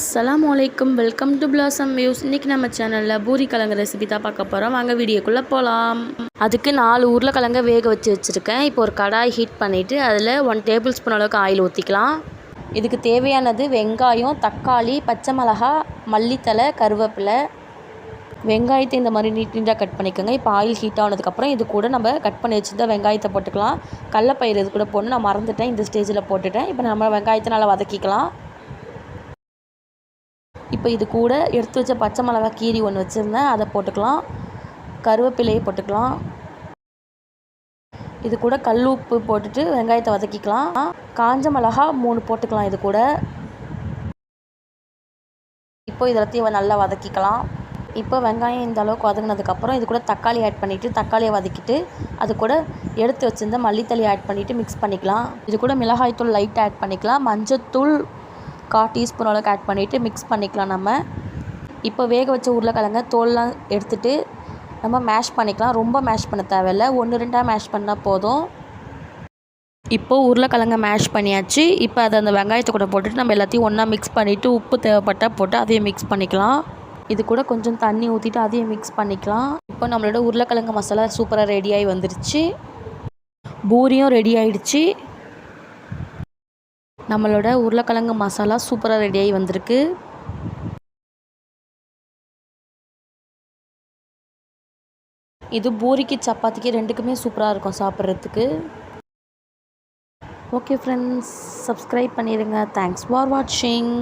அஸ்லாம் வலைக்கம் welcome to blossom views இன்றைக்கி நம்ம சேனலில் பூரி கிழங்கு ரெசிபி தான் பார்க்க போகிறோம் வாங்க வீடியோக்குள்ளே போகலாம் அதுக்கு நாலு உருளைக்கிழங்க வேக வச்சு வச்சுருக்கேன். இப்போ ஒரு கடாய் ஹீட் பண்ணிவிட்டு அதில் ஒன் டேபிள் ஸ்பூன் அளவுக்கு ஆயில் ஊற்றிக்கலாம் இதுக்கு தேவையானது வெங்காயம் தக்காளி பச்சை மிளகா மல்லித்தலை கருவேப்பிலை. வெங்காயத்தை இந்த மாதிரி நீட் நீட்டாக கட் பண்ணிக்கோங்க. இப்போ ஆயில் ஹீட் ஆனதுக்கப்புறம் இது கூட நம்ம கட் பண்ணி வச்சுருந்த வெங்காயத்தை போட்டுக்கலாம். கடலப்பயிறு இது கூட போடணும். நான் மறந்துட்டேன். இந்த ஸ்டேஜில் போட்டுட்டேன். இப்போ நம்ம வெங்காயத்தை நல்லா வதக்கிக்கலாம். இப்போ இது கூட எடுத்து வச்ச பச்சை மிளகா கீரி ஒன்று வச்சுருந்தேன். அதை போட்டுக்கலாம். கருவேப்பிலையை போட்டுக்கலாம். இது கூட கல் உப்பு போட்டுட்டு வெங்காயத்தை வதக்கிக்கலாம். காஞ்ச மிளகா மூணு போட்டுக்கலாம் இது கூட. இப்போ இதெல்லாத்தையும் நல்லா வதக்கிக்கலாம். இப்போ வெங்காயம் இந்த அளவுக்கு வதங்கினதுக்கப்புறம் இது கூட தக்காளி ஆட் பண்ணிவிட்டு தக்காளியை வதக்கிட்டு அது கூட எடுத்து வச்சுருந்த மல்லித்தளி ஆட் பண்ணிவிட்டு மிக்ஸ் பண்ணிக்கலாம். இது கூட மிளகாய்த்தூள் லைட்டாக ஆட் பண்ணிக்கலாம். மஞ்சத்தூள் கால் டீஸ்பூன் அளவுக்கு ஆட் பண்ணிவிட்டு மிக்ஸ் பண்ணிக்கலாம் நம்ம. இப்போ வேக வச்ச உருளைக்கிழங்க தோல்லாம் எடுத்துகிட்டு நம்ம மேஷ் பண்ணிக்கலாம். ரொம்ப மேஷ் பண்ண தேவையில்ல. ஒன்று ரெண்டாக மேஷ் பண்ணால் போதும். இப்போது உருளைக்கிழங்க மேஷ் பண்ணியாச்சு. இப்போ அதை அந்த வெங்காயத்தை கூட போட்டுட்டு நம்ம எல்லாத்தையும் ஒன்றா மிக்ஸ் பண்ணிவிட்டு உப்பு தேவைப்பட்டால் போட்டு அதையும் மிக்ஸ் பண்ணிக்கலாம். இது கூட கொஞ்சம் தண்ணி ஊற்றிட்டு அதையும் மிக்ஸ் பண்ணிக்கலாம். இப்போ நம்மளோட உருளைக்கிழங்கு மசாலா சூப்பராக ரெடியாகி வந்துருச்சு. பூரியும் ரெடி ஆயிடுச்சு. நம்மளோட உருளைக்கிழங்கு மசாலா சூப்பராக ரெடியாகி வந்திருக்கு. இது பூரிக்கு சப்பாத்திக்கு ரெண்டுக்குமே சூப்பராக இருக்கும் சாப்பிட்றதுக்கு. ஓகே ஃப்ரெண்ட்ஸ் சப்ஸ்கிரைப் பண்ணிடுங்க. தேங்க்ஸ் ஃபார் வாட்சிங்